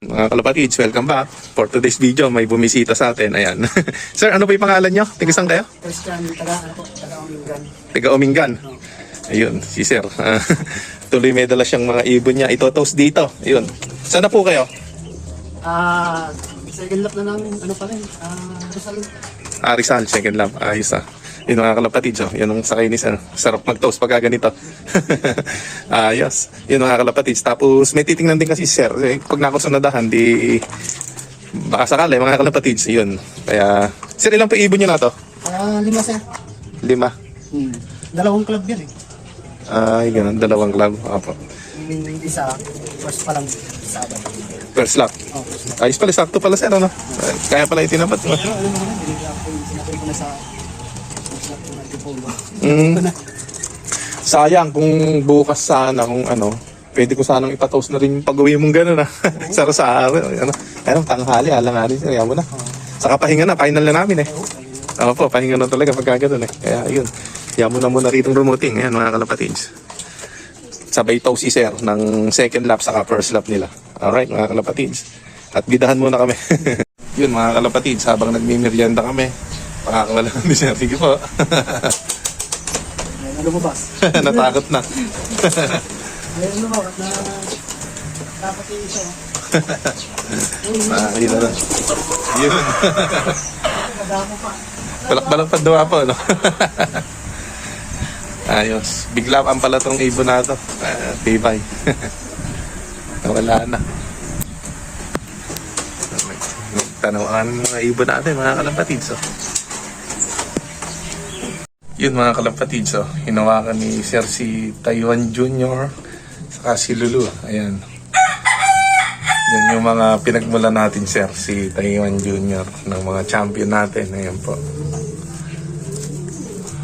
Mga kalapatids, welcome back. For today's video, may bumisita sa atin. Ayan. Sir, ano pa yung pangalan nyo? Tigisan kayo? Christian, taga, po, taga Ominggan. Tiga Omingan. Ayun, si Sir. Tuloy may dala siyang mga ibon niya. Ito toast dito. Ayun. Saan na po kayo? Ah, second lap na namin, ano pa rin, ah, Rizal. Ah, Rizal, second lap. Ayos ah. Yun mga kalapatids, oh. Yan ang sakay ni Sir. Sarap mag-toast pagka ganito. Ayos. Yun mga kalapatids. Tapos may titingnan din kasi si Sir. Eh, pag nakusunadahan, di... Baka sakali, mga kalapatids. Yun. Kaya... Sir, ilang pa ibon niyo na to? Ah, lima sir. Lima. Hmm. Dalawang club yan eh. Ay, ganun. Dalawang club. Apo. Yung isa, first pa lang, Sabado. First lap. Oh, first lap. Ayos pala, sakto pala sir, ano? Ay, Kaya pala itinapat mo. Ano naman, binigyan ako yung sinabi ko na sa Dipolo. Mm. Sayang kung bukas sana, kung ano, pwede ko sanang ipatoast na rin yung pag-uwi mong gano'n, ah. Sara sa araw, ano. Ano, tanghali, alang nga rin, sir, yan mo na. Saka pahinga na, final na namin eh. Ako po, pahinga na talaga pagka ganun eh. Kaya yun, yan mo na muna rito remoting. Ayan mga kalapatids. Sabay toast si sir ng second lap saka first lap nila. Alright mga kalapatids. At bidahan muna kami. yun mga kalapatids, habang nagmimerienda kami, pakakawala ni sir. Sige po. Ayun, lumabas. Natakot na. Ayun, lumabas na dapat yung isa. Nakakita na. Yun. Balak-balak daw po, no? Ayos. Bigla ang pala tong ibon na to. Uh, tibay. Wala na. Tanawan ng ibon natin, mga kalampatids. Oh. Yun mga kalampatids, oh. hinawakan ni Sir si Taiwan Jr. saka si Lulu. Ayan. Yan yung mga pinagmula natin, Sir, si Taiwan Jr. ng mga champion natin. Ayan po.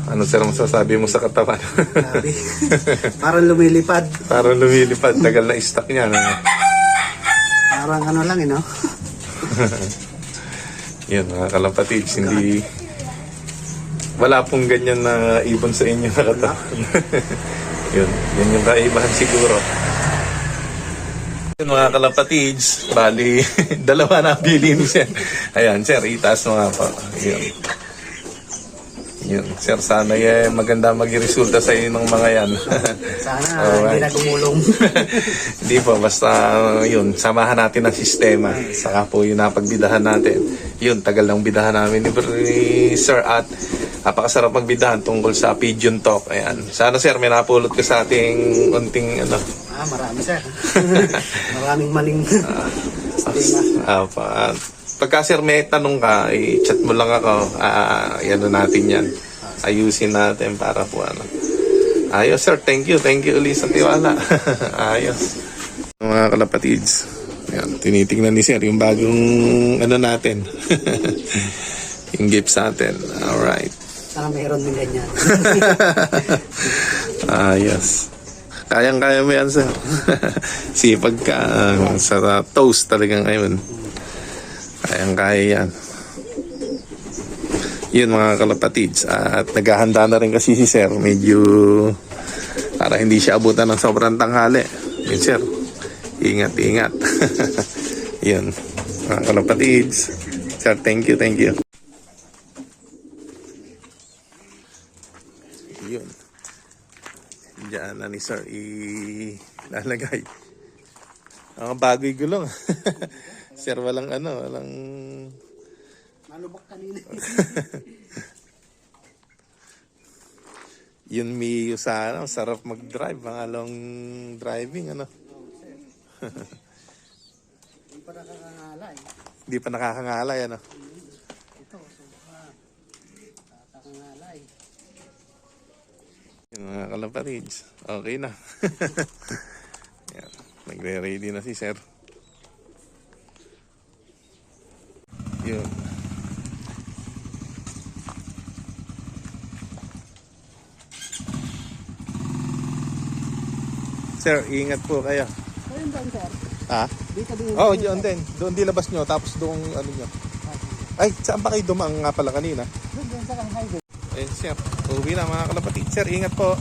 Ano sir ang masasabi mo sa katawan? Grabe. Parang lumilipad. Parang lumilipad. Tagal na stock niya. No? Parang ano lang, eh, no? Yan mga kalapatids. Hindi... Wala pong ganyan na ibon sa inyo na katawan. yun. Yan yung kaibahan siguro. Yun mga kalapatids. Bali, dalawa na bili ni sir. Ayan, sir. Itaas mo nga po. Yun. Yun. Sir, sana eh, maganda magresulta sa inyo ng mga yan. Sana Alright. hindi na gumulong. Hindi po, basta yun, samahan natin ang sistema. Saka po yun napagbidahan natin. Yun, tagal ng bidahan namin ni Sir at napakasarap magbidahan tungkol sa Pigeon Talk. Ayan. Sana sir, may napulot ka sa ating unting ano. ah, marami sir. Maraming maling. Ah, pa, pagka sir may tanong ka, i-chat mo lang ako. Ah, yan natin yan. Ayusin natin para po ano. Ayos sir, thank you. Thank you ulit sa tiwala. Ayos. Mga kalapatids. Yan, tinitingnan ni sir yung bagong ano natin. yung gift sa atin. Alright. Sana mayroon din ganyan. Ayos. Kayang-kaya mo yan, sir. Sipag ka. ah, sa toast talagang ayun. Kayang-kaya yan. Yun mga kalapatids. At naghahanda na rin kasi si sir. Medyo para hindi siya abutan ng sobrang tanghali. Yun, sir. Ingat, ingat. Yun. Mga kalapatids. Sir, thank you, thank you. Yun. Diyan na ni sir ilalagay. Ang bagoy gulong. sir, walang ano, walang... Malubok kanina. Yun Mio sa ano, sarap mag-drive, mga long driving, ano. Hindi pa nakakangala eh. Hindi pa nakakangalay, ano. Ito, so, ah, nakakangala eh. Yun mga kalapatids. Okay na. Yan. Nagre-ready na si sir. Yun. Sir, ingat po kayo. Ayun doon sir. Ha? Dito din. Oo, oh, doon din. Doon dilabas nyo, tapos doon ano nyo. Ay, saan ba kayo dumaan nga pala kanina? Doon doon sa highway. Ayun, sir. Uwi na mga kalapatid. Sir, ingat po.